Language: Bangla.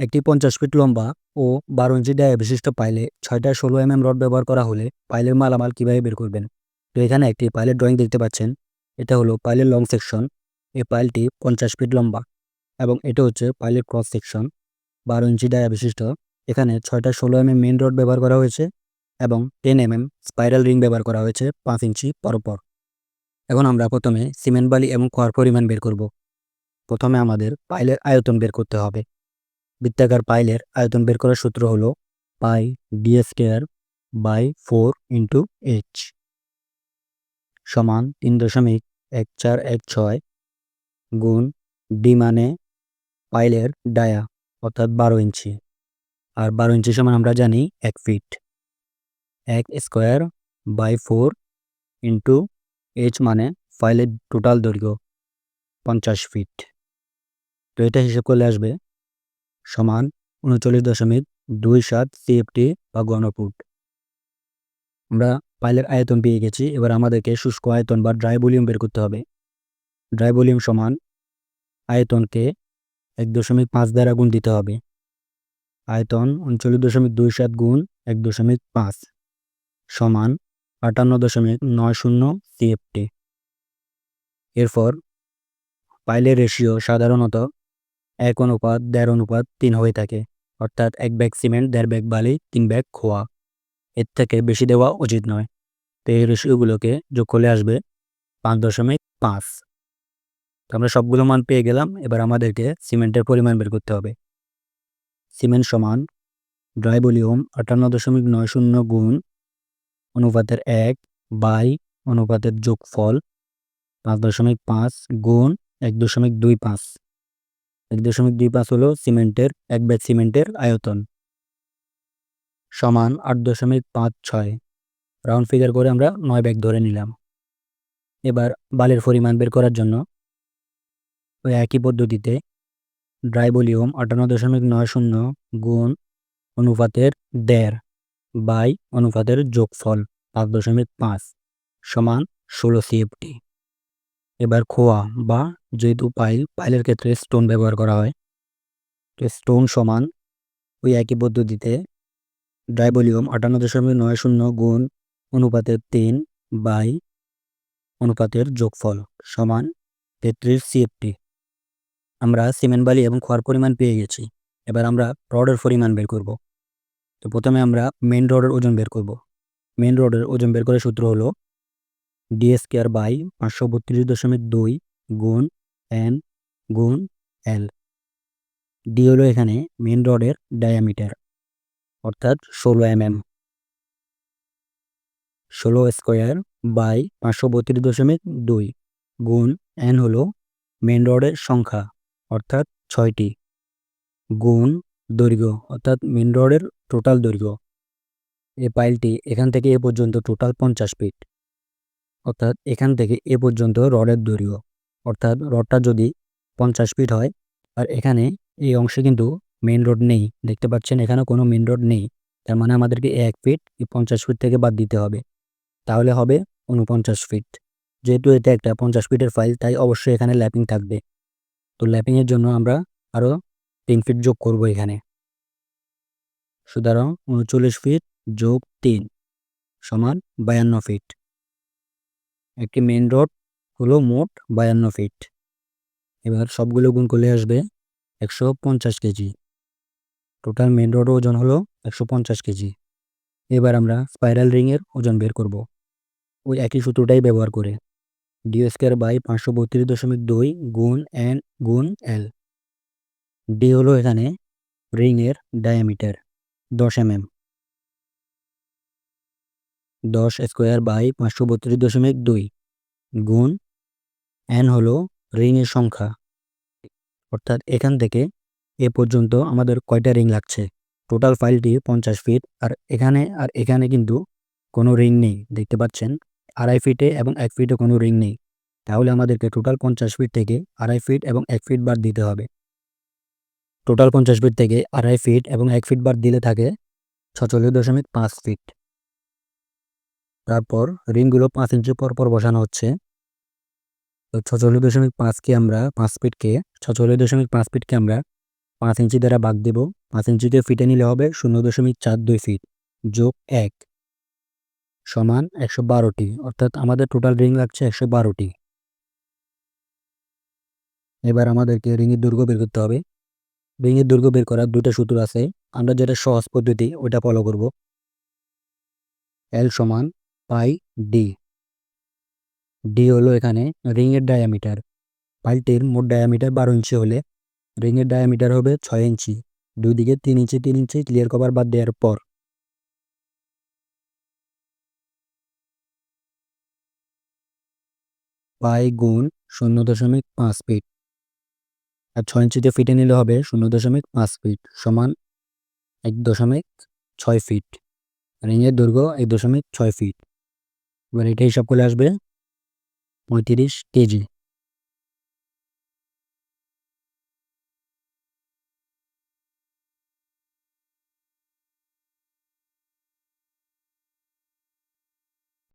একটি পঞ্চাশ ফিট লম্বা ও বারো ইঞ্চি ডায়া বিশিষ্ট পাইলে ছয়টা ষোলো এমএম রড ব্যবহার করা হলে পাইলের মালামাল কীভাবে বের করবেন? তো এখানে একটি পাইলের ড্রয়িং দেখতে পাচ্ছেন। এটা হলো পাইলের লং সেকশন। এই পাইলটি পঞ্চাশ ফিট লম্বা এবং এটা হচ্ছে পাইলের ক্রস সেকশন। বারো ইঞ্চি ডায়া বিশিষ্ট। এখানে ছয়টা ষোলো এমএম মেন রড ব্যবহার করা হয়েছে এবং টেন এমএম স্পাইরাল রিং ব্যবহার করা হয়েছে পাঁচ ইঞ্চি পরপর এখন আমরা প্রথমে সিমেন্ট বালি এবং খোয়ার পরিমাণ বের করব। প্রথমে আমাদের পাইলের আয়তন বের করতে হবে। বৃত্তাকার পাইলের আয়তন বের করার সূত্র হলো pi D square by four into H সমান তিন দশমিক এক চার এক ছয় গুণ ডি মানে পাইলের ডায়া, অর্থাৎ বারো ইঞ্চি। আর বারো ইঞ্চি সমান আমরা জানি এক ফিট। এক square by four into H মানে ফাইলের টোটাল দৈর্ঘ্য পঞ্চাশ ফিট। তো এটা হিসেব করলে আসবে সমান উনচল্লিশ দশমিক দুই সাত সিএফটি বা গণফুট। আমরা পাইলের আয়তন পেয়ে গেছি, এবার আমাদেরকে শুষ্ক আয়তন বা ড্রাই ভলিউম বের করতে হবে। ড্রাই ভলিউম সমান আয়তনকে এক দশমিক পাঁচ দ্বারা গুণ দিতে হবে। আয়তন উনচল্লিশ দশমিক দুই সাত গুণ এক দশমিক পাঁচ সমান আটান্ন দশমিক নয় শূন্য সিএফটি। এরপর পাইলের রেশিও সাধারণত এক অনুপাত, দেড় অনুপাত, তিন হয়ে থাকে। অর্থাৎ এক ব্যাগ সিমেন্ট, দেড় ব্যাগ বালি, তিন ব্যাগ খোয়া। এর থেকে বেশি দেওয়া উচিত নয়। তো এই রেশিওগুলোকে যোগ করলে আসবে পাঁচ দশমিক পাঁচ। তো আমরা সবগুলো মান পেয়ে গেলাম, এবার আমাদেরকে সিমেন্টের পরিমাণ বের করতে হবে। সিমেন্ট সমান ড্রাই ভলিউম আটান্ন দশমিক নয় শূন্য গুণ অনুপাতের এক বাই অনুপাতের যোগফল পাঁচ দশমিক পাঁচ গুণ এক দশমিক দুই পাঁচ। এক দশমিক দুই পাঁচ হলো সিমেন্টের, এক ব্যাগ সিমেন্টের আয়তন সমান আট দশমিক পাঁচ ছয়। রাউন্ড ফিগার করে আমরা নয় ব্যাগ ধরে নিলাম। এবার বালের পরিমাণ বের করার জন্য ওই একই পদ্ধতিতে ড্রাই ভলিউম আটান্ন দশমিক নয় শূন্য গুণ অনুপাতের দেড় বাই অনুপাতের যোগফল পাঁচ দশমিক পাঁচ সমান ষোলো সিএফটি। এবার খোয়া বা যেহেতু পাইল, পাইলের ক্ষেত্রে স্টোন ব্যবহার করা হয়। তো স্টোন সমান ওই একই পদ্ধতিতে ড্রাই ভলিউম আটান্ন দশমিক নয় শূন্য গুণ অনুপাতের তিন বাই অনুপাতের যোগফল সমান তেত্রিশ সিএফটি আমরা সিমেন্ট, বালি এবং খোয়ার পরিমাণ পেয়ে গেছি। এবার আমরা রডের পরিমাণ বের করব। তো প্রথমে আমরা মেন রডের ওজন বের করব। মেন রডের ওজন বের করার সূত্র হলো ডিএসকেয়ার বাই পাঁচশো বত্রিশ দশমিক দুই গুণ এন গুণ এল। ডি হলো এখানে মেন রডের ডায়ামিটার অর্থাৎ ষোলো এম এম ষোলো স্কোয়ার বাই পাঁচশো বত্রিশ দশমিক দুই গুণ এন হলো মেন রডের সংখ্যা, অর্থাৎ ছয়টি। গুণ দৈর্ঘ্য, অর্থাৎ মেন রডের টোটাল দৈর্ঘ্য। এই পাইলটি এখান থেকে এ পর্যন্ত টোটাল পঞ্চাশ ফিট অর্থাৎ এখান থেকে এ পর্যন্ত রডের দৈর্ঘ্য। অর্থাৎ রডটা যদি পঞ্চাশ ফিট হয়, আর এখানে এই অংশে কিন্তু মেন রোড নেই। দেখতে পাচ্ছেন এখানে কোনো মেন রোড নেই। তার মানে আমাদেরকে এক ফিট পঞ্চাশ ফিট থেকে বাদ দিতে হবে। তাহলে হবে উনপঞ্চাশ ফিট যেহেতু এটা একটা পঞ্চাশ ফিটের ফাইল তাই অবশ্যই এখানে ল্যাপিং থাকবে। তো ল্যাপিংয়ের জন্য আমরা আরও তিন ফিট যোগ করব এখানে। সুতরাং উনচল্লিশ ফিট যোগ তিন সমান বায়ান্ন ফিট একটি মেন রোড হলো মোট বায়ান্ন ফিট এবার সবগুলো গুণ করলে আসবে একশো পঞ্চাশ কেজি। টোটাল মেন রোড ওজন হলো একশো পঞ্চাশ কেজি। এবার আমরা স্পাইরাল রিংয়ের ওজন বের করব। ওই একই সূত্রটাই ব্যবহার করে। ডি স্কোয়ার বাই পাঁচশো বত্রিশ দশমিক দুই গুণ এন গুণ এল ডি হলো এখানে রিংয়ের ডায়ামিটার দশ এম এম দশ স্কোয়ার বাই পাঁচশো বত্রিশ দশমিক দুই গুণ এন হলো রিংয়ের সংখ্যা। অর্থাৎ এখান থেকে এ পর্যন্ত আমাদের কয়টা রিং লাগছে? টোটাল ফাইলটি পঞ্চাশ ফিট আর এখানে আর এখানে কিন্তু কোনো রিং নেই, দেখতে পাচ্ছেন? আড়াই ফিটে এবং এক ফিটে কোনো রিং নেই। তাহলে আমাদেরকে টোটাল পঞ্চাশ ফিট থেকে আড়াই ফিট এবং এক ফিট বাদ দিতে হবে। টোটাল পঞ্চাশ ফিট থেকে আড়াই ফিট এবং এক ফিট বাদ দিলে থাকে ছচল্লিশ দশমিক পাঁচ ফিট তারপর রিংগুলো পাঁচ ইঞ্চি পর পর বসানো হচ্ছে। ছচল্লিশ দশমিক পাঁচকে আমরা পাঁচ ফিটকে, ছচল্লিশ দশমিক পাঁচ ফিটকে আমরা পাঁচ ইঞ্চি দ্বারা ভাগ দেব। পাঁচ ইঞ্চিতে ফিটে নিলে হবে শূন্য দশমিক চার দুই ফিট যোগ এক সমান একশো বারোটি, অর্থাৎ আমাদের টোটাল রিং লাগছে একশো বারোটি। এবার আমাদেরকে রিংয়ের দুর্গ বের করতে হবে। রিঙের দুর্গ বের করার দুটো সূত্র আছে। আমরা যেটা সহজ পদ্ধতি, ওইটা ফলো করব। এল সমান পাই ডি ডি হলো এখানে রিংয়ের ডায়ামিটার পাইলটির মোট ডায়ামিটার বারো ইঞ্চি হলে রিংয়ের ডায়ামিটার হবে ছয় ইঞ্চি। দুই দিকে তিন ইঞ্চি তিন ইঞ্চি ক্লিয়ার কভার বাদ দেওয়ার পর। পাই গুণ শূন্য দশমিক পাঁচ ফিট আর ছয় ইঞ্চিতে ফিটে নিলে হবে শূন্য দশমিক পাঁচ ফিট সমান এক দশমিক ছয় ফিট রিংয়ের দৈর্ঘ্য এক দশমিক ছয় ফিট এবার এটা হিসাব করলে আসবে পঁয়ত্রিশ কেজি